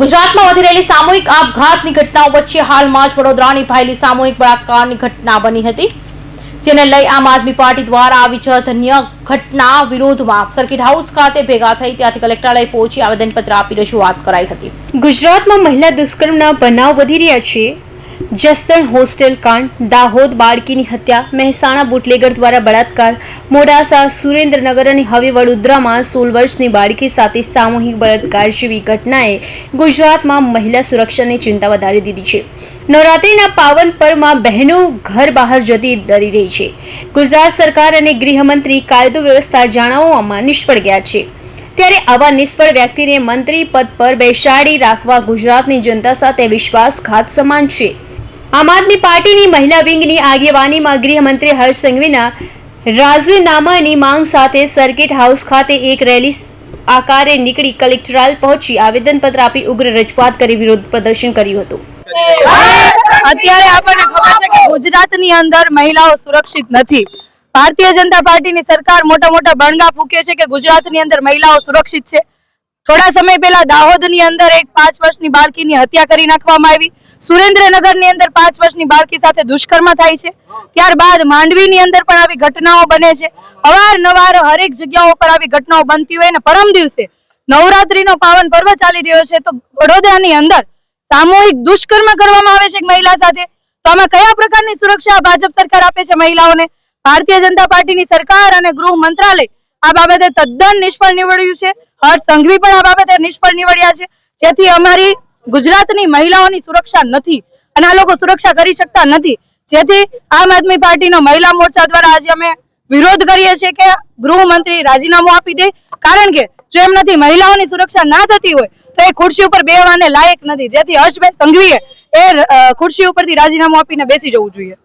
ગુજરાતમાં વધી રહેલી સામૂહિક આપઘાતની ઘટનાઓ વચ્ચે હાલમાં જ વડોદરાની નિભાયેલી સામૂહિક બળાત્કારની ઘટના બની હતી, જેને લઈ આમ આદમી પાર્ટી દ્વારા આવી જધન્ય ઘટના વિરોધમાં સર્કિટ હાઉસ ખાતે ભેગા થઈ ત્યાંથી કલેક્ટરાલય પહોંચી આવેદનપત્ર આપી રજૂઆત કરાઈ હતી. ગુજરાતમાં મહિલા દુષ્કર્મના બનાવ વધી રહ્યા છે. જસદણ હોસ્ટેલ કાંડ, દાહોદ બાળકીની હત્યા, મહેસાણા બુટલેગર દ્વારા બળાત્કાર, મોડાસા સુરેન્દ્રનગર અને હવે વડોદરામાં સોળ વર્ષની બાળકી સાથે સામૂહિક બળાત્કાર જેવી ઘટનાએ ગુજરાતમાં મહિલા સુરક્ષાની ચિંતા વધારી દીધી છે. નવરાત્રિના પાવન પર્વમાં બહેનો ઘર બહાર જતી ડરી રહી છે. ગુજરાત સરકાર અને ગૃહમંત્રી કાયદો વ્યવસ્થા જાળવવામાં નિષ્ફળ ગયા છે. ત્યારે આવા નિષ્ફળ વ્યક્તિને મંત્રી પદ પર બેસાડી રાખવા ગુજરાતની જનતા સાથે વિશ્વાસઘાત સમાન છે. આમ આદમી પાર્ટીની મહિલા વિંગની આગેવાનીમાં ગૃહમંત્રી હર્ષ સંઘવીના રાજીનામાની માંગ સાથે સર્કિટ હાઉસ ખાતે એક રેલી આકારે નીકળી કલેક્ટરાલ પહોંચી આવેદનપત્ર આપી ઉગ્ર રજૂઆત કરી વિરોધ પ્રદર્શન કર્યું હતું. અત્યારે આપણને ખબર છે કે ગુજરાતની અંદર મહિલાઓ સુરક્ષિત નથી. ભારતીય જનતા પાર્ટીની સરકાર મોટા મોટા બણગા ફૂકે છે કે ગુજરાતની અંદર મહિલાઓ સુરક્ષિત છે. થોડા સમય પહેલા દાહોદની અંદર એક પાંચ વર્ષની બાળકીની હત્યા કરી નાખવામાં આવી. સુરેન્દ્રનગરની અંદર પાંચ વર્ષની બાળકી સાથે દુષ્કર્મ થાય છે. ત્યારબાદ માંડવીની અંદર પણ આવી ઘટનાઓ બને છે. અવારનવાર હરેક જગ્યાઓ પર આવી ઘટનાઓ બનતી હોય ને પરમ દિવસે નવરાત્રીનો પાવન પર્વ ચાલી રહ્યો છે. તો વડોદરાની અંદર સામૂહિક દુષ્કર્મ કરવામાં આવે છે એક મહિલા સાથે. તો આમાં કયા પ્રકારની સુરક્ષા ભાજપ સરકાર આપે છે મહિલાઓને? ભારતીય જનતા પાર્ટીની સરકાર અને ગૃહ મંત્રાલય આ બાબતે તદ્દન નિષ્ફળ નીવડ્યું છે. હર્ષ સંઘવી પણ આ બાબતે નિષ્ફળ નીવડ્યા છે. જેથી અમારી ગુજરાતની મહિલાઓની સુરક્ષા નથી અને આ લોકો સુરક્ષા કરી શકતા નથી. જેથી આમ આદમી પાર્ટીનો મહિલા મોરચા દ્વારા આજે અમે વિરોધ કરીએ છીએ કે ગૃહમંત્રી રાજીનામું આપી દે. કારણ કે જો એમ નથી મહિલાઓની સુરક્ષા ના થતી હોય, તો એ ખુરશી ઉપર બેહવાને લાયક નથી. જેથી હર્ષભાઈ સંઘવીએ એ ખુરશી ઉપરથી રાજીનામું આપીને બેસી જવું જોઈએ.